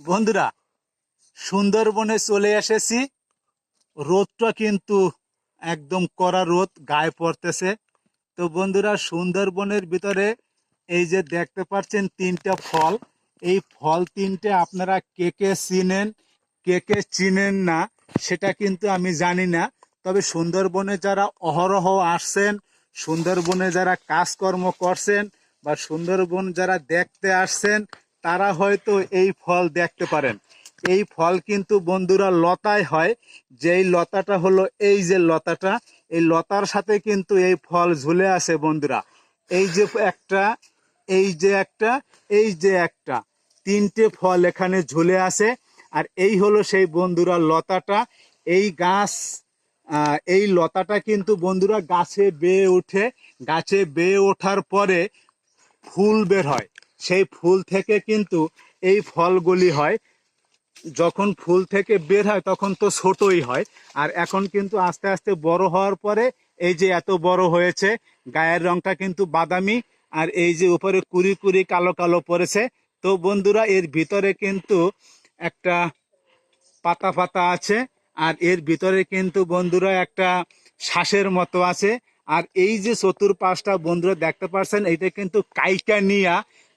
বন্ধুরা, সুন্দরবনে চলে এসেছি। রোদটা কিন্তু একদম কড়া রোদ, গায়ে পড়তেছে। তো বন্ধুরা, সুন্দরবনের ভিতরে এই যে দেখতে পাচ্ছেন তিনটা ফল। এই ফল তিনটে আপনারা কে কে চিনেন, কে কে চিনেন না, সেটা কিন্তু আমি জানি না। তবে সুন্দরবনে যারা অহরহ আসছেন, সুন্দরবনে যারা কাজকর্ম করছেন বা সুন্দরবন যারা দেখতে আসছেন তারা হয়তো এই ফল দেখতে পারেন। এই ফল কিন্তু বন্ধুরা লতায় হয়। যেই লতাটা হলো এই যে লতাটা, এই লতার সাথে কিন্তু এই ফল ঝুলে আছে বন্ধুরা। এই যে একটা, এই যে একটা, এই যে একটা, তিনটে ফল এখানে ঝুলে আছে। আর এই হলো সেই বন্ধুরা লতাটা। এই গাছ এই লতাটা কিন্তু বন্ধুরা গাছে বেয়ে ওঠে। গাছে বেয়ে ওঠার পরে ফুল বের হয়। সেই ফুল থেকে কিন্তু এই ফলগুলি হয়। যখন ফুল থেকে বের হয় তখন তো ছোটই হয়। আর এখন কিন্তু আস্তে আস্তে বড় হওয়ার পরে এই যে এত বড় হয়েছে গায়ের রংটা কিন্তু বাদামি আর এই যে উপরে কুড়ি কুড়ি কালো কালো পড়েছে। তো বন্ধুরা এর ভিতরে কিন্তু একটা পাতা পাতা আছে আর এর ভিতরে কিন্তু বন্ধুরা একটা শ্বাসের মতো আছে। আর এই যে চতুর্পাশটা বন্ধুরা দেখতে পাচ্ছেন এটা কিন্তু কাইকা নিয়া তর আহ,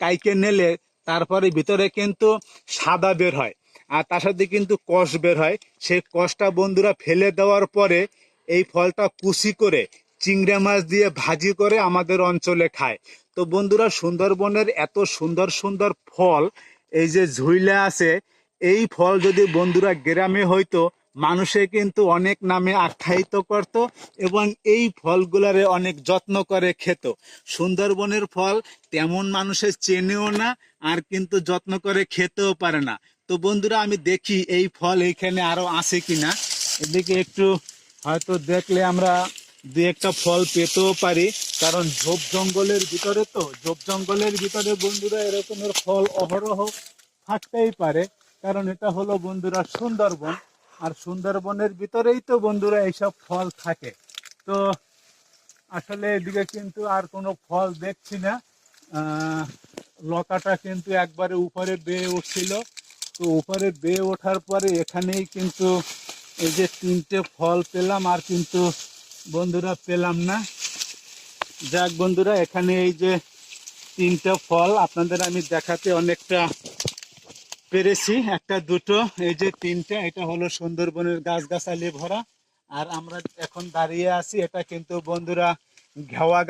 কাইকে নেলে তারপরে ভিতরে কিন্তু সাদা বের হয়। আর তার সাথে কিন্তু কষ বের হয়। সেই কষটা বন্ধুরা ফেলে দেওয়ার পরে এই ফলটা কুচি করে চিংড়া মাছ দিয়ে ভাজি করে আমাদের অঞ্চলে খায়। তো বন্ধুরা, সুন্দরবনের এত সুন্দর সুন্দর ফল, এই যে ঝুইলে আছে, এই ফল যদি বন্ধুরা গ্রামে হইতো মানুষে কিন্তু অনেক নামে আখ্যায়িত করত এবং এই ফলগুলারে অনেক যত্ন করে খেত। সুন্দরবনের ফল তেমন মানুষের চেনেও না, আর কিন্তু যত্ন করে খেতেও পারে না। তো বন্ধুরা, আমি দেখি এই ফল এইখানে আরও আছে কিনা। এদিকে একটু হয়তো দেখলে আমরা দু একটা ফল পেতেও পারি, কারণ ঝোপ জঙ্গলের ভিতরে তো, ঝোপ জঙ্গলের ভিতরে বন্ধুরা এরকমের ফল অহরহ থাকতেই পারে, কারণ এটা হলো বন্ধুরা সুন্দরবন। আর সুন্দরবনের ভিতরেই তো বন্ধুরা এইসব ফল থাকে। তো আসলে এদিকে কিন্তু আর কোনো ফল দেখছি না। লতাটা কিন্তু একবারে উপরে বেয়ে উঠছিল। তো উপরে বেয়ে ওঠার পরে এখানেই কিন্তু এই যে তিনটে ফল পেলাম আর কিন্তু বন্ধুরা পেলাম না। যাক বন্ধুরা, এখানে এই যে তিনটা ফল আপনাদের আমি দেখাতে অনেকটা পেরেছি। একটা, দুটো, এই যে তিনটে, এটা হলো সুন্দরবনের গাছগাছালি ভরা। আর আমরা এখন দাঁড়িয়ে আছি, এটা কিন্তু বন্ধুরা ঘেওয়া